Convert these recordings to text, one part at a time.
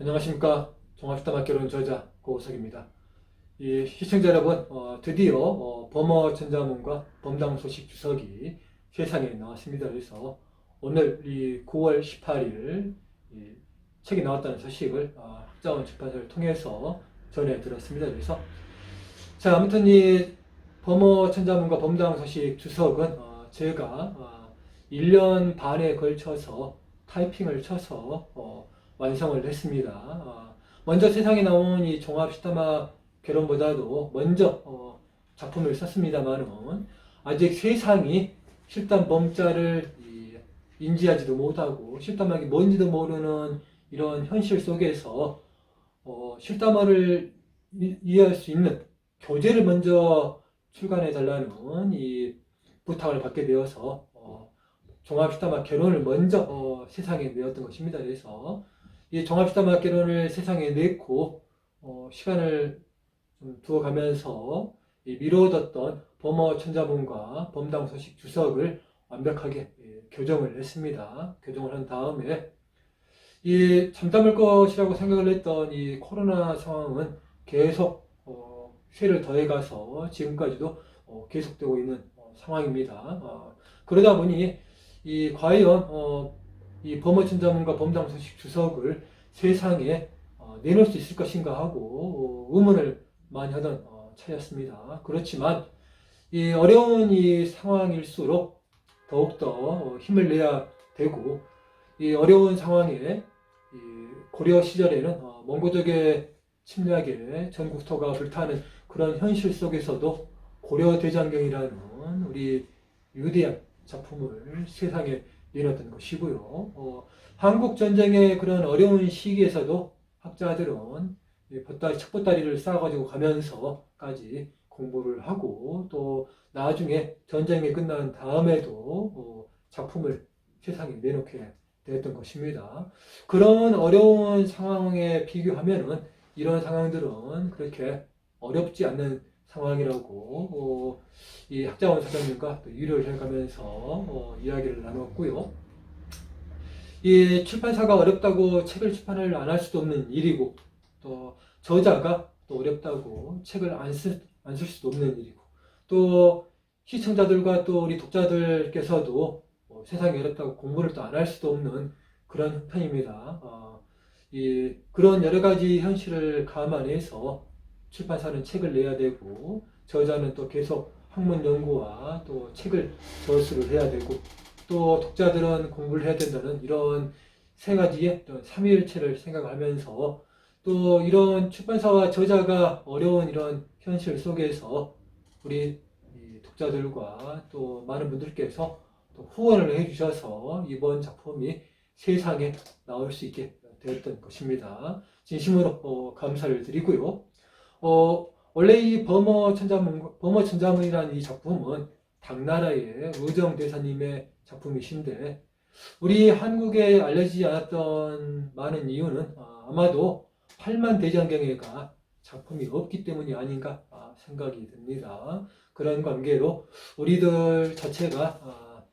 안녕하십니까 종합시다마켓론 저자 고우석입니다. 이 시청자 여러분 어, 드디어 어, 범어 전자문과 범당 소식 주석이 세상에 나왔습니다. 그래서 오늘 이 9월 18일 이 책이 나왔다는 소식을 어, 학자원 출판사를 통해서 전해 들었습니다. 그래서 자 아무튼 이 범어 천자문과 범당 소식 주석은 어, 제가 어, 1년 반에 걸쳐서 타이핑을 쳐서 어, 완성을 했습니다. 어, 먼저 세상에 나온 이 종합 시타마 결혼보다도 먼저 어, 작품을 썼습니다만은 아직 세상이 실단 범자를 이, 인지하지도 못하고 실담학이 뭔지도 모르는 이런 현실 속에서 어, 실담어를 이- 이해할 수 있는 교재를 먼저 출간해 달라는 이 부탁을 받게 되어서 어, 종합시타마 결혼을 먼저 어, 세상에 내었던 것입니다. 그래서 이 종합시타마 결혼을 세상에 내고 어, 시간을 좀 두어가면서 이 미뤄뒀던 범어 천자문과 범당 소식 주석을 완벽하게 예, 교정을 했습니다. 교정을 한 다음에 이 잠담을 것이라고 생각을 했던 이 코로나 상황은 계속 어, 쇠를 더해가서 지금까지도 어, 계속되고 있는 어, 상황입니다. 어, 그러다 보니 이 과연 어, 이 범어 천자문과 범당 소식 주석을 세상에 어, 내놓을 수 있을 것인가 하고 어, 의문을 많이 하던 어, 차였습니다. 그렇지만 이 어려운 이 상황일수록 더욱더 어, 힘을 내야 되고 이 어려운 상황에 이 고려 시절에는 어, 몽고족의 침략에 전국토가 불타는 그런 현실 속에서도 고려 대장경이라는 우리 위대한 작품을 세상에 내놨던 것이고요. 어, 한국 전쟁의 그런 어려운 시기에서도 학자들은 이 보따리, 첫 보따리를 쌓아가지고 가면서까지 공부를 하고 또 나중에 전쟁이 끝난 다음에도 어, 작품을 세상에 내놓게 되었던 것입니다. 그런 어려운 상황에 비교하면은 이런 상황들은 그렇게 어렵지 않는 상황이라고 어, 이 학자원 사장님과 또 유료를 해가면서 어, 이야기를 나눴고요. 이 출판사가 어렵다고 책을 출판을 안 할 수도 없는 일이고 또 저자가 또 어렵다고 책을 안 쓸 안 쓸 수도 없는 일이고 또 시청자들과 또 우리 독자들께서도 뭐 세상이 어렵다고 공부를 또 안 할 수도 없는 그런 형편입니다. 어, 이 그런 여러 가지 현실을 감안해서 출판사는 책을 내야 되고 저자는 또 계속 학문 연구와 또 책을 저수를 해야 되고 또 독자들은 공부를 해야 된다는 이런 세 가지의 어떤 삼위일체를 생각하면서 또 이런 출판사와 저자가 어려운 이런 현실 속에서 우리 이 독자들과 또 많은 분들께서 또 후원을 해주셔서 이번 작품이 세상에 나올 수 있게 되었던 것입니다. 진심으로 어, 감사를 드리고요. 어, 원래 이 범어 천자문, 범어 천자문이라는 이 작품은 당나라의 의정 대사님의 작품이신데 우리 한국에 알려지지 않았던 많은 이유는 아, 아마도 팔만 대장경에가 작품이 없기 때문이 아닌가 아, 생각이 듭니다. 그런 관계로 우리들 자체가 아,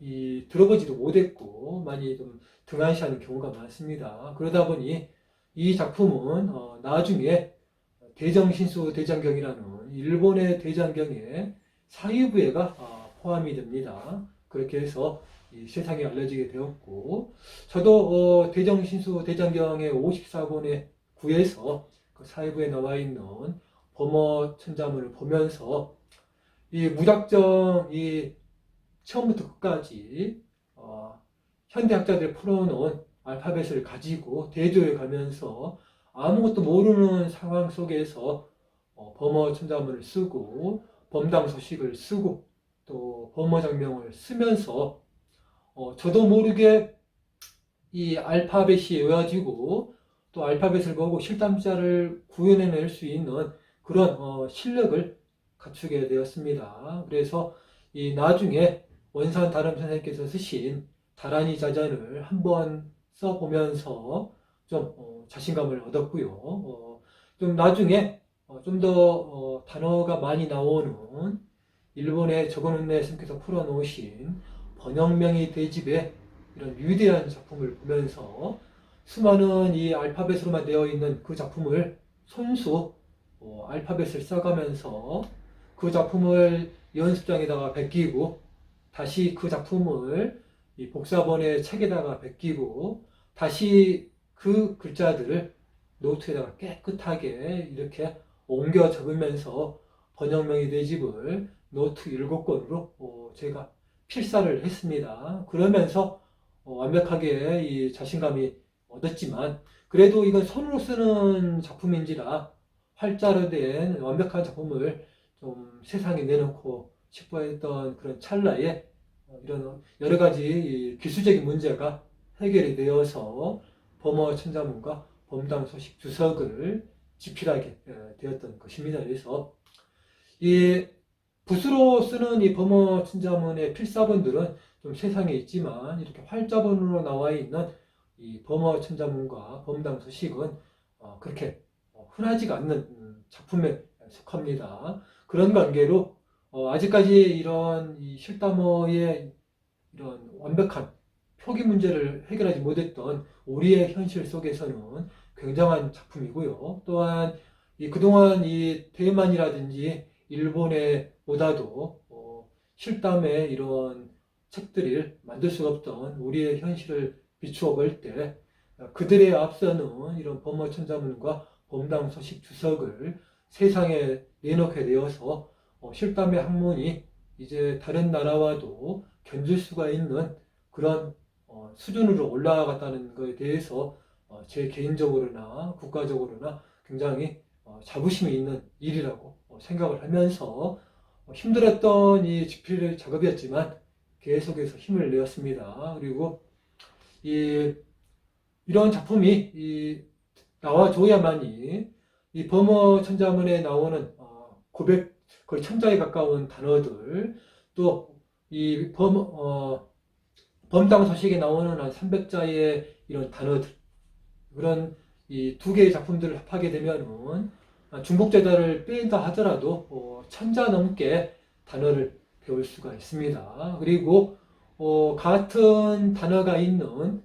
이 들어보지도 못했고 많이 좀 등한시하는 경우가 많습니다. 그러다 보니 이 작품은 어, 나중에 대정신수 대장경이라는 일본의 대장경에 사유부회가 아, 포함이 됩니다. 그렇게 해서 이 세상에 알려지게 되었고 저도 어, 대정신수 대장경의 54권에 구해서 그 사유부에 나와 있는 범어 천자문을 보면서 이 무작정 이 처음부터 끝까지 어, 현대학자들이 풀어놓은 알파벳을 가지고 대조해 가면서 아무것도 모르는 상황 속에서 어, 범어 천자문을 쓰고 범당 소식을 쓰고 또 범어 장명을 쓰면서 어, 저도 모르게 이 알파벳이 외워지고 또 알파벳을 보고 실담자를 구현해낼 수 있는 그런 어, 실력을 갖추게 되었습니다. 그래서 이 나중에 원산 다름 선생님께서 쓰신 다란이 자전을 한번 써보면서 좀 어, 자신감을 얻었고요. 어, 좀 나중에 어, 좀더 어, 단어가 많이 나오는 일본의 저건운내 스님께서 풀어놓으신 번영명이 대집의 이런 위대한 작품을 보면서 수많은 이 알파벳으로만 되어 있는 그 작품을 손수 어, 알파벳을 써가면서 그 작품을 연습장에다가 베끼고 다시 그 작품을 이 복사본의 책에다가 베끼고 다시 그 글자들을 노트에다가 깨끗하게 이렇게 옮겨 적으면서 번역명의 네 집을 노트 일곱 권으로 어, 제가 필사를 했습니다. 그러면서 어, 완벽하게 이 자신감이 얻었지만 그래도 이건 손으로 쓰는 작품인지라 활자로 된 완벽한 작품을 좀 세상에 내놓고 싶어 했던 그런 찰나에 어, 이런 여러 가지 이 기술적인 문제가 해결이 되어서 범어 천자문과 범당 소식 주석을 집필하게 어, 되었던 것입니다. 그래서 이 붓으로 쓰는 이 범어 천자문의 필사본들은 좀 세상에 있지만 이렇게 활자본으로 나와 있는 이 범어 천자문과 범당 소식은 어, 그렇게 어, 흔하지가 않는 음, 작품에 속합니다. 그런 관계로 어, 아직까지 이런 이 실담어의 이런 완벽한 표기 문제를 해결하지 못했던 우리의 현실 속에서는 굉장한 작품이고요. 또한 이 그동안 이 대만이라든지 일본에 보다도 어, 실담의 이런 책들을 만들 수 없던 우리의 현실을 비추어 볼 때 그들의 앞서는 이런 범어 천자문과 범당 소식 주석을 세상에 내놓게 되어서 어, 실담의 학문이 이제 다른 나라와도 견줄 수가 있는 그런 어, 수준으로 올라갔다는 것에 대해서 어, 제 개인적으로나 국가적으로나 굉장히 어, 자부심이 있는 일이라고 어, 생각을 하면서 어, 힘들었던 이 집필 작업이었지만 계속해서 힘을 내었습니다. 그리고 이 이런 작품이 이 나와줘야만이 이 범어 천자문에 나오는 어, 고백 거의 천자에 가까운 단어들 또이 범, 어, 범당 서식에 나오는 한 300자의 이런 단어들 그런 이 두 개의 작품들을 합하게 되면은 중복제자를 뺀다 하더라도 어, 천자 넘게 단어를 배울 수가 있습니다. 그리고 어, 같은 단어가 있는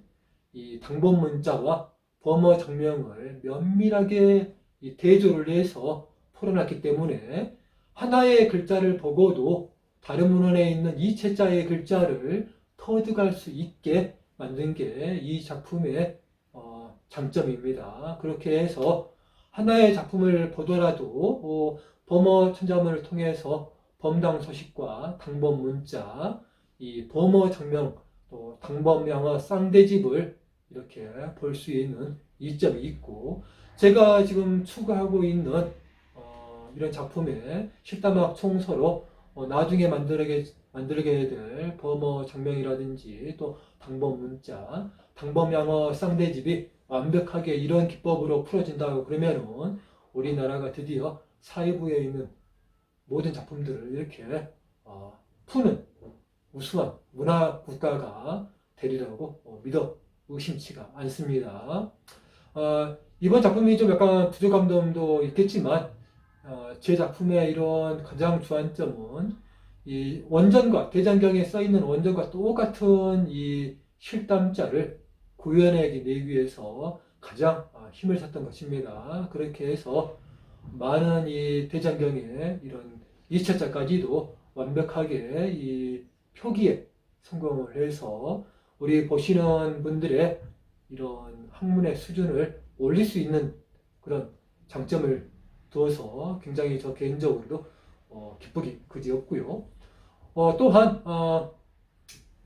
이 당본 문자와 범어 정명을 면밀하게 이 대조를 해서 풀어놨기 때문에 하나의 글자를 보고도 다른 문헌에 있는 이체자의 글자를 터득할 수 있게 만든 게 이 작품의 어, 장점입니다. 그렇게 해서 하나의 작품을 보더라도 어, 범어 천자문을 통해서 범당 소식과 당범 문자, 이 범어 정명, 또 당범 명어 쌍대집을 이렇게 볼 수 있는 이점이 있고 제가 지금 추구하고 있는 어, 이런 작품의 실담학 총서로 어, 나중에 만들게 만들게 될 범어 장명이라든지 또 당범 문자, 당범 영어 쌍대집이 완벽하게 이런 기법으로 풀어진다고 그러면은 우리나라가 드디어 사회부에 있는 모든 작품들을 이렇게 어, 푸는 우수한 문화 국가가 되리라고 어, 믿어 의심치가 않습니다. 어, 이번 작품이 좀 약간 부족한 점도 있겠지만 어, 제 작품의 이런 가장 주안점은 이 원전과 대장경에 써 있는 원전과 똑같은 이 실담자를 구현하게 내기 위해서 가장 아, 힘을 샀던 것입니다. 그렇게 해서 많은 이 대장경의 이런 2차자까지도 완벽하게 이 표기에 성공을 해서 우리 보시는 분들의 이런 학문의 수준을 올릴 수 있는 그런 장점을 두어서 굉장히 저 개인적으로도 어, 기쁘기 그지없고요. 어, 또한 어,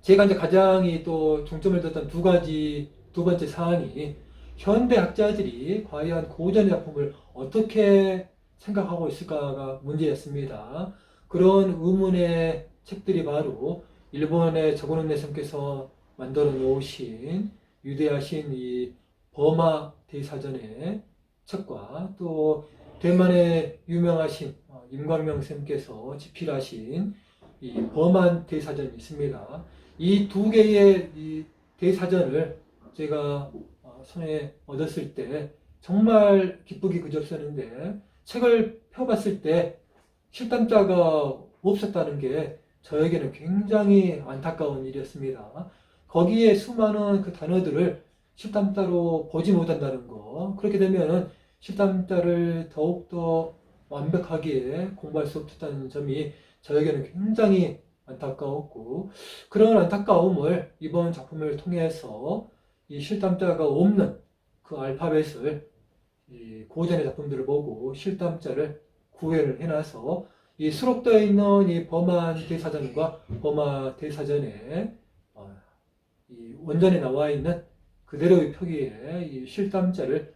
제가 이제 가장 이 또 중점을 뒀던 두 가지 두 번째 사항이 현대 학자들이 과연 고전 작품을 어떻게 생각하고 있을까가 문제였습니다. 그런 의문의 책들이 바로 일본의 저고노네 선께서 만들어 놓으신 유대하신 이 버마 대사전의 책과 또 대만의 유명하신 어, 임광명 쌤께서 집필하신 이 범한 대사전이 있습니다. 이 두 개의 이 대사전을 제가 어, 손에 얻었을 때 정말 기쁘기 그졌었는데 책을 펴봤을 때 실담자가 없었다는 게 저에게는 굉장히 안타까운 일이었습니다. 거기에 수많은 그 단어들을 실담자로 보지 못한다는 거. 그렇게 되면은 실담자를 더욱더 완벽하게 공부할 수 없었다는 점이 저에게는 굉장히 안타까웠고 그런 안타까움을 이번 작품을 통해서 이 실담자가 없는 그 알파벳을 이 고전의 작품들을 보고 실담자를 구현을 해놔서 이 수록되어 있는 이 범한 대사전과 범하 대사전에 어, 이 원전에 나와 있는 그대로의 표기에 이 실담자를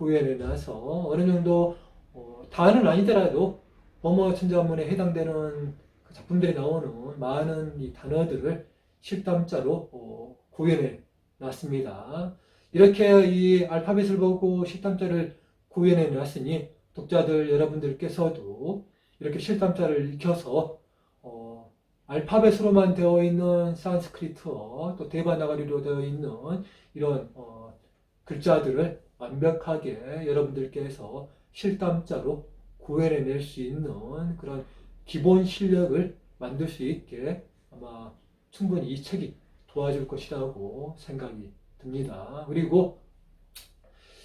구현해 놔서 어느 정도 어, 다는 아니더라도 범어 천자문에 해당되는 그 작품들이 나오는 많은 이 단어들을 실담자로 어, 구현해 놨습니다. 이렇게 이 알파벳을 보고 실담자를 구현해 놨으니 독자들 여러분들께서도 이렇게 실담자를 익혀서 어, 알파벳으로만 되어 있는 산스크리트어 또 대바나가리로 되어 있는 이런 어, 글자들을 완벽하게 여러분들께서 실담자로 구현해낼 수 있는 그런 기본 실력을 만들 수 있게 아마 충분히 이 책이 도와줄 것이라고 생각이 듭니다. 그리고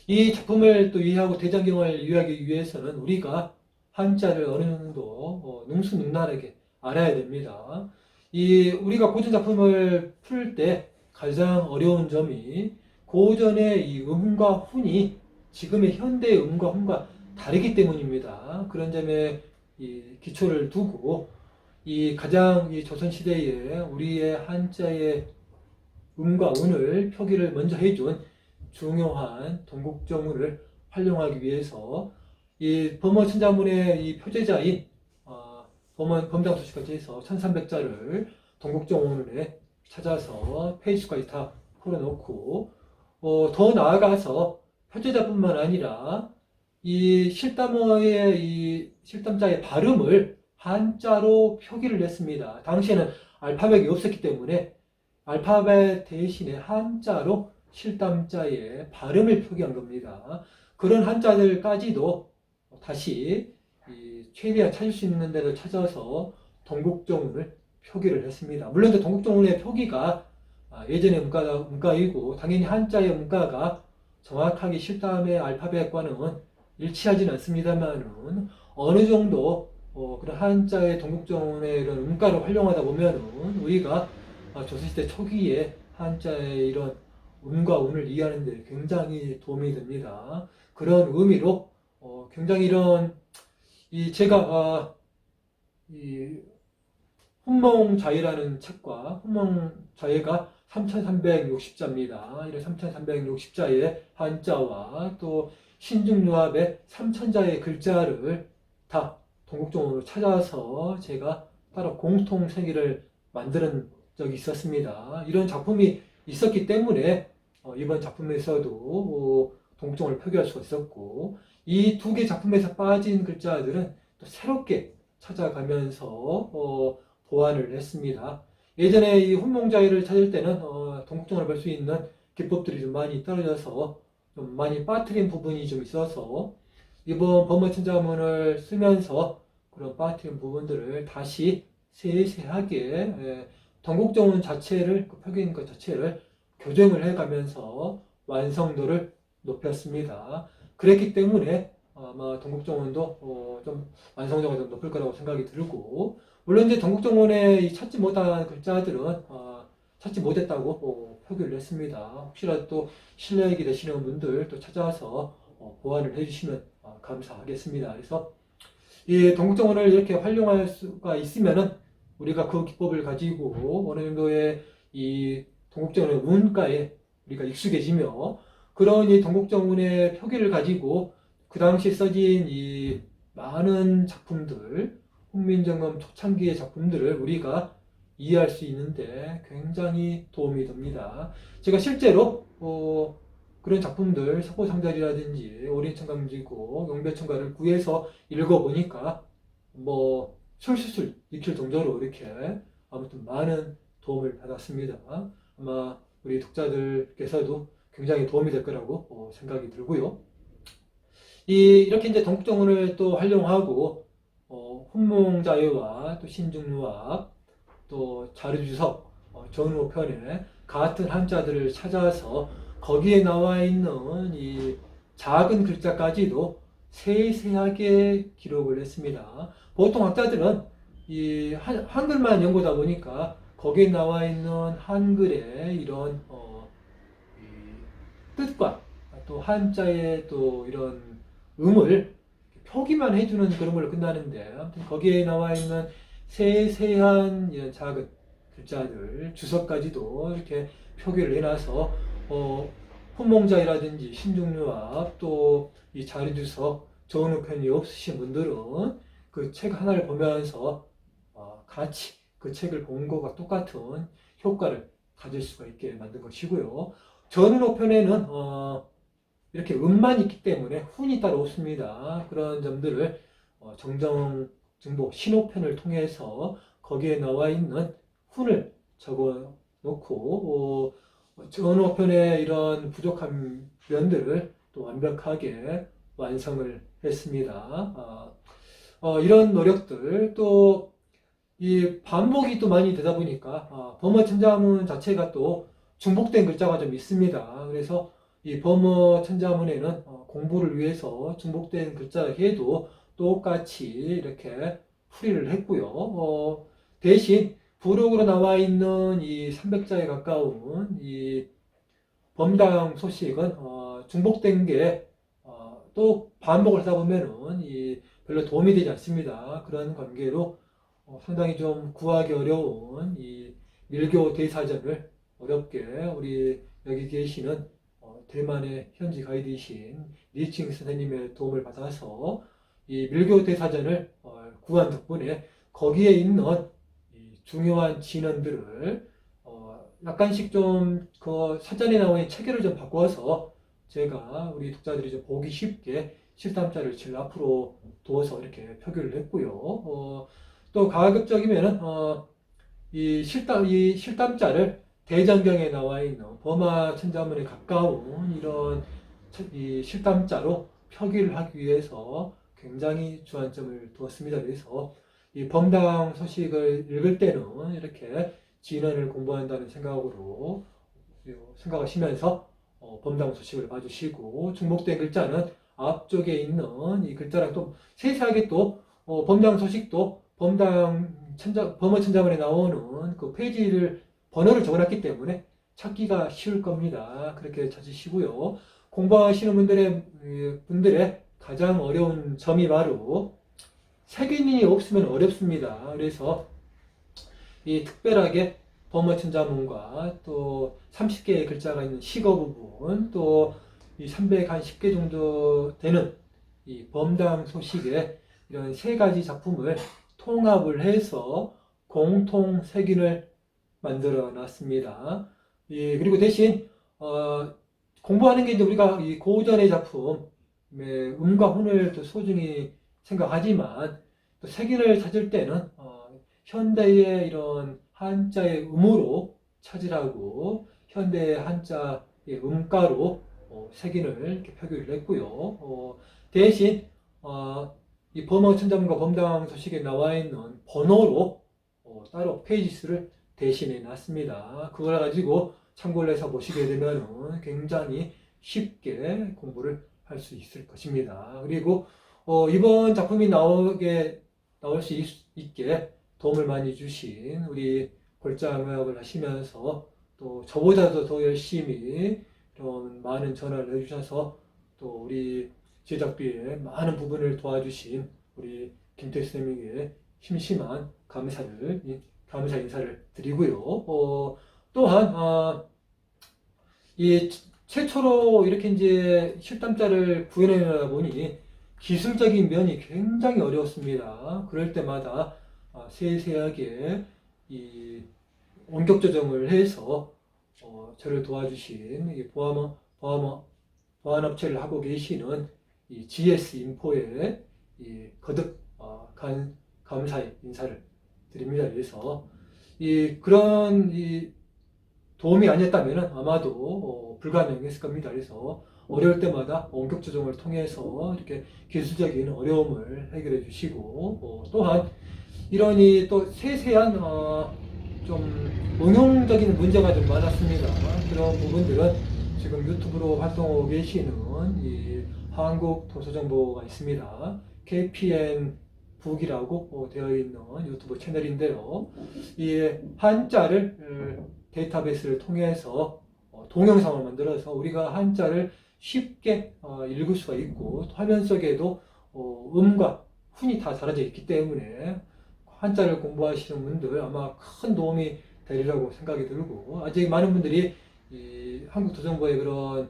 이 작품을 또 이해하고 대장경을 이해하기 위해서는 우리가 한자를 어느 정도 어, 능수능란하게 알아야 됩니다. 이 우리가 고전 작품을 풀 때 가장 어려운 점이 고전의 이 음과 훈이 지금의 현대의 음과 훈과 다르기 때문입니다. 그런 점에 이 기초를 두고 이 가장 이 조선 시대에 우리의 한자의 음과 운을 표기를 먼저 해준 중요한 동국정문을 활용하기 위해서 이 범어 천자문의 이 표제자인 어, 범원 범장소식까지 해서 1300자를 동국정원에 찾아서 페이지까지 다 풀어놓고 어, 더 나아가서 표제자뿐만 아니라 이 실담어의 이 실담자의 발음을 한자로 표기를 했습니다. 당시에는 알파벳이 없었기 때문에 알파벳 대신에 한자로 실담자의 발음을 표기한 겁니다. 그런 한자들까지도 다시 이 최대한 찾을 수 있는 데를 찾아서 동국정운을 표기를 했습니다. 물론 동국정운의 표기가 아, 예전의 문가가, 문가이고 당연히 한자의 문가가 정확하게 실담의 알파벳과는 일치하지는 않습니다만은 어느 정도 어, 그런 한자의 동국정운의 이런 문가를 활용하다 보면은 우리가 아, 조선시대 초기에 한자의 이런 음과 운을 이해하는 데 굉장히 도움이 됩니다. 그런 의미로 어, 굉장히 이런 이 제가 아, 이 훈몽자예라는 책과 훈몽자예가 3,360자입니다. 이런 3,360자의 한자와 또 신중유합의 3,000자의 글자를 다 동국정으로 찾아서 제가 따로 공통 세계를 만드는 적이 있었습니다. 이런 작품이 있었기 때문에 어, 이번 작품에서도 어, 동국정을 표기할 수가 있었고 이 두 개 작품에서 빠진 글자들은 또 새롭게 찾아가면서 어, 보완을 했습니다. 예전에 이 훈몽자의를 찾을 때는 어, 동국정을 볼 수 있는 기법들이 좀 많이 떨어져서 좀 많이 빠뜨린 부분이 좀 있어서 이번 범어천자문을 쓰면서 그런 빠뜨린 부분들을 다시 세세하게 예, 동국정원 자체를 그 표기인 것 자체를 교정을 해가면서 완성도를 높였습니다. 그랬기 때문에 아마 동국정원도 어, 좀 완성도가 좀 높을 거라고 생각이 들고 물론 이제 동국정원에 찾지 못한 글자들은 어, 찾지 못했다고 어, 표기를 했습니다. 혹시라도 또 실력이 되시는 분들 또 찾아서 어, 보완을 해주시면 어, 감사하겠습니다. 그래서 이 동국정원을 이렇게 활용할 수가 있으면은 우리가 그 기법을 가지고 어느 정도의 이 동국정원의 문가에 우리가 익숙해지며 그런 이 동국정원의 표기를 가지고 그 당시 써진 이 많은 작품들, 훈민정음 초창기의 작품들을 우리가 이해할 수 있는데 굉장히 도움이 됩니다. 제가 실제로 어, 그런 작품들 석고상자리라든지 오린천강지고 용배천가를 구해서 읽어보니까 뭐 술술술 익힐 정도로 이렇게 아무튼 많은 도움을 받았습니다. 아마 우리 독자들께서도 굉장히 도움이 될 거라고 어, 생각이 들고요. 이 이렇게 이제 동국정원을 또 활용하고 어, 훈몽자유와 또 신중유학 또 자료주석 어, 전후편에 같은 한자들을 찾아서 거기에 나와 있는 이 작은 글자까지도 세세하게 기록을 했습니다. 보통 학자들은 이 한, 한글만 연구다 보니까 거기에 나와 있는 한글의 이런 어, 이 뜻과 또 한자의 또 이런 음을 표기만 해주는 그런 걸로 끝나는데 아무튼 거기에 나와 있는 세세한 이런 작은 글자들 주석까지도 이렇게 표기를 해놔서 어, 훈몽자이라든지 신중류합 또이 자료주석 좋은 편이 없으신 분들은 그 책 하나를 보면서 어, 같이 그 책을 본 것과 똑같은 효과를 가질 수가 있게 만든 것이고요. 전운호편에는 어, 이렇게 음만 있기 때문에 훈이 따로 없습니다. 그런 점들을 어, 정정 정보 신호편을 통해서 거기에 나와 있는 훈을 적어 놓고 어, 전호편의 이런 부족한 면들을 또 완벽하게 완성을 했습니다. 아, 어, 이런 노력들 또 이 반복이 또 많이 되다 보니까 아, 범어 천자문 자체가 또 중복된 글자가 좀 있습니다. 그래서 이 범어 천자문에는 어, 공부를 위해서 중복된 글자 해도 똑같이 이렇게 풀이를 했고요. 어, 대신 부록으로 나와 있는 이 300자에 가까운 이 범당 소식은 어, 중복된 게 어, 또 반복을 하다 보면은 이 별로 도움이 되지 않습니다. 그런 관계로 어, 상당히 좀 구하기 어려운 이 밀교 대사전을 어렵게 우리 여기 계시는 어, 대만의 현지 가이드이신 리칭 선생님의 도움을 받아서 이 밀교 대사전을 어, 구한 덕분에 거기에 있는 이 중요한 진언들을 어, 약간씩 좀 그 사전에 나오는 체계를 좀 바꿔서 제가 우리 독자들이 좀 보기 쉽게 실담자를 제일 앞으로 두어서 이렇게 표기를 했고요. 어, 또 가급적이면은 어, 이 실담 이 실담자를 대장경에 나와 있는 범화 천자문에 가까운 이런 천- 이 실담자로 표기를 하기 위해서 굉장히 주안점을 두었습니다. 그래서 이 범당 소식을 읽을 때는 이렇게 진언을 공부한다는 생각으로 생각하시면서 어, 범당 소식을 봐주시고 중복된 글자는 앞쪽에 있는 이 글자랑 또 세세하게 또 어, 범당 소식도 범당 천자, 범어 천자문에 나오는 그 페이지를 번호를 적어놨기 때문에 찾기가 쉬울 겁니다. 그렇게 찾으시고요. 공부하시는 분들의 에, 분들의 가장 어려운 점이 바로 색인이 없으면 어렵습니다. 그래서 이 특별하게 범어 천자문과 또 30개의 글자가 있는 식어 부분 또 이 310개 정도 되는 이 범당 소식의 이런 세 가지 작품을 통합을 해서 공통 색인을 만들어 놨습니다. 예, 그리고 대신 어, 공부하는 게 이제 우리가 이 고전의 작품 음과 혼을 또 소중히 생각하지만 또 색인을 찾을 때는 어, 현대의 이런 한자의 음으로 찾으라고 현대의 한자의 음가로 어, 색인을 표기를 했고요. 어, 대신 어, 이 범어 천자문과 범당 소식에 나와 있는 번호로 어, 따로 페이지 수를 대신해 놨습니다. 그걸 가지고 참고를 해서 보시게 되면 굉장히 쉽게 공부를 할 수 있을 것입니다. 그리고 어, 이번 작품이 나오게 나올 수 있, 게 도움을 많이 주신 우리 골장학을 하시면서 또 저보다도 더 열심히 이런 많은 전화를 해주셔서 또 우리 제작비의 많은 부분을 도와주신 우리 김태 선생님에게 심심한 감사를 이- 감사 인사를 드리고요. 어, 또한 아, 이 최초로 이렇게 이제 실담자를 구현해내다 보니 기술적인 면이 굉장히 어려웠습니다. 그럴 때마다 아, 세세하게 이 원격 조정을 해서 어, 저를 도와주신 이 보안 보안 보안 업체를 하고 계시는 이 GS 인포에 이 거듭 어, 간, 감사의 인사를 드립니다. 그래서 이 그런 이 도움이 아니었다면 아마도 어, 불가능했을 겁니다. 그래서 어려울 때마다 원격 조정을 통해서 이렇게 기술적인 어려움을 해결해 주시고 어, 또한 이런 이 또 세세한 어, 좀 응용적인 문제가 좀 많았습니다. 그런 부분들은 지금 유튜브로 활동하고 계시는 이 한국 도서정보가 있습니다. KPN 북이라고 어, 되어 있는 유튜브 채널인데요. 이 한자를 어, 데이터베이스를 통해서 어, 동영상을 만들어서 우리가 한자를 쉽게 어, 읽을 수가 있고 또 화면 속에도 어, 음과 훈이 다 달아져 있기 때문에 한자를 공부하시는 분들 아마 큰 도움이 되리라고 생각이 들고 아직 많은 분들이 이 한국 도정보의 그런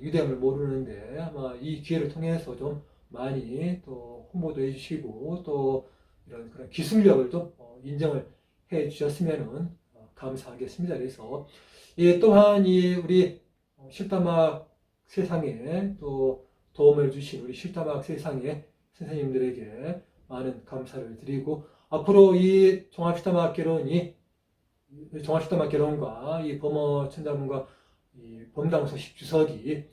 유대함을 모르는데 아마 이 기회를 통해서 좀 많이 또 홍보도 해주시고 또 이런 그런 기술력을 좀 어, 인정을 해 주셨으면 감사하겠습니다. 그래서 이 또한 이 우리 어, 실다막 세상에 또 도움을 주신 우리 실다막 세상의 선생님들에게 많은 감사를 드리고 앞으로 이 종합실다막 개론이 종합실다막 개론과 이 범어 천자문과 이 범당 소식 주석이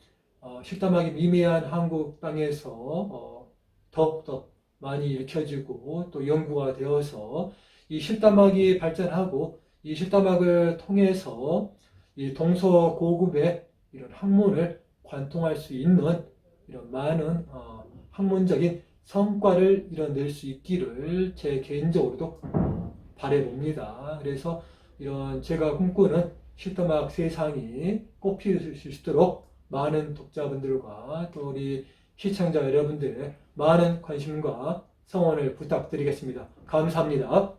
어, 실다막이 미미한 한국 땅에서 어, 더욱더 많이 읽혀지고 또 연구가 되어서 이 실다막이 발전하고 이 실다막을 통해서 이 동서 고급의 이런 학문을 관통할 수 있는 이런 많은 어, 학문적인 성과를 이뤄낼 수 있기를 제 개인적으로도 바래봅니다. 그래서 이런 제가 꿈꾸는 실다막 세상이 꽃피울 수 있도록 많은 독자분들과 또 우리 시청자 여러분들의 많은 관심과 성원을 부탁드리겠습니다. 감사합니다.